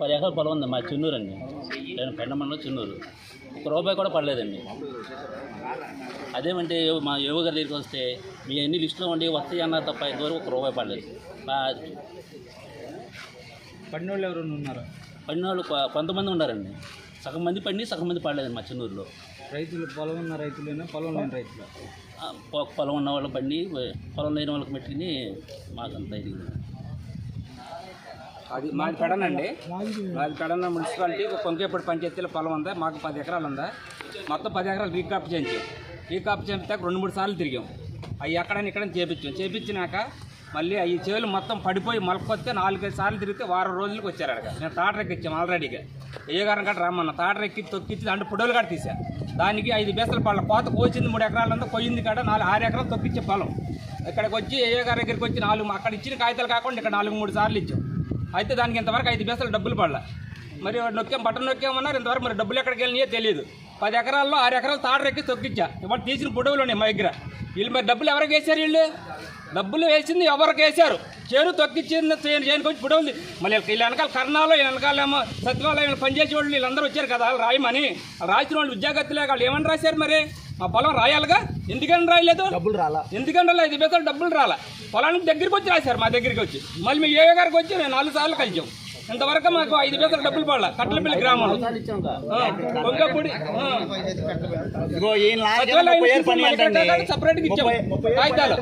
పది ఎకరాల పొలం ఉంది మా చెన్నూరు అండి. నేను పెండమండలం చెన్నూరు. ఒక రూపాయి కూడా పడలేదండి. అదేమంటే మా యువ గారి దగ్గరికి వస్తే మీ అన్ని లిస్టులో ఉండి వస్తాయి అన్నారు తప్ప ఇంతవరకు ఒక రూపాయి పడలేదు. బా- పడిన వాళ్ళు ఎవరైనా ఉన్నారా? పడిన వాళ్ళు కొ- కొంతమంది ఉన్నారండి. సగం మంది పడి సగం మంది పడలేదండి మా చెన్నూరులో. రైతులు పొలం ఉన్న రైతులేనా? పొలం లేని రైతులు? పొలం ఉన్న వాళ్ళు పండి పొలం లేని వాళ్ళకి పెట్టుకుని మాకు అంత ఇది అది మాది పెడనండి మాది పెడన మున్సిపాలిటీ. కొంకేపూడి పంచాయతీలో పొలం ఉందా. మాకు పది ఎకరాలు ఉందా. మొత్తం పది ఎకరాలు రీకాప్ చేయించాం. రీకాప్ చేయించాక రెండు మూడు సార్లు తిరిగాం. అవి ఎక్కడని ఇక్కడ చేపించాం. చేపించినాక మళ్ళీ ఈ చేలు మొత్తం పడిపోయి మొలకొస్తే నాలుగైదు సార్లు తిరిగితే వారం రోజులకు వచ్చారు అక్కడ నేను తాటర ఎక్కిచ్చాం ఆల్రెడీగా ఏ గారం గట్ట రమ్మన్న. తాటర ఎక్కి తొక్కిచ్చి దాంట్లో పొడవులు గట్ట తీసా. దానికి ఐదు బేసల పళ్ళ కోత కోచింది మూడు ఎకరాలు ఉందా. కొయ్యింది కాడ నాలుగు ఆరు ఎకరాలు తొక్కిచ్చే పొలం. ఇక్కడికి వచ్చి ఏ గారి దగ్గరికి వచ్చి నాలుగు అక్కడ ఇచ్చిన కాగితాలు కాకుండా ఇక్కడ నాలుగు మూడు సార్లు ఇచ్చాం. అయితే దానికి ఇంతవరకు ఐదు పైసలు డబ్బులు పడలే. మరి వాడు నొక్కాం బట్టన్ నొక్కామన్నారు ఇంతవరకు మరి డబ్బులు ఎక్కడికి వెళ్ళినాయో తెలియదు. పది ఎకరాల్లో ఆరు ఎకరాలు తాడరెక్కి తొక్కిచ్చా. ఇవాళ తీసిన పొడవులు ఉన్నాయి మా దగ్గర. వీళ్ళు మరి డబ్బులు ఎవరికి వేశారు వీళ్ళు? డబ్బులు వేసింది ఎవరికి వేశారు? చేరు తొక్కిచ్చింది చేయని చేయనికి వచ్చి పొడవులు మళ్ళీ వీళ్ళ వెనకాల కర్ణాలు వీళ్ళ వెనకాలేమో సచివాలయం పనిచేసే వాళ్ళు వీళ్ళందరూ వచ్చారు కదా వాళ్ళు రాయమని. రాసిన వాళ్ళు ఉద్యోగత్తులే వాళ్ళు ఏమని రాశారు మరి? మా పొలం రాయాలిగా? ఎందుకని రాయలేదు? డబ్బులు రాలా. ఎందుకంటే ఐదు పైసలు డబ్బులు రాలా. పొలానికి దగ్గరికి వచ్చి రాశారు మా దగ్గరికి వచ్చి. మళ్ళీ మీ ఏ గారికి వచ్చి మేము నాలుగు సార్లు కలిసాం. ఇంతవరకు మాకు ఐదు పైసలు డబ్బులు పడాల కట్లపల్లి గ్రామంలో. పొంగపూడి సపరేట్గా ఏంటండి ఇచ్చాం. కాగితాలు.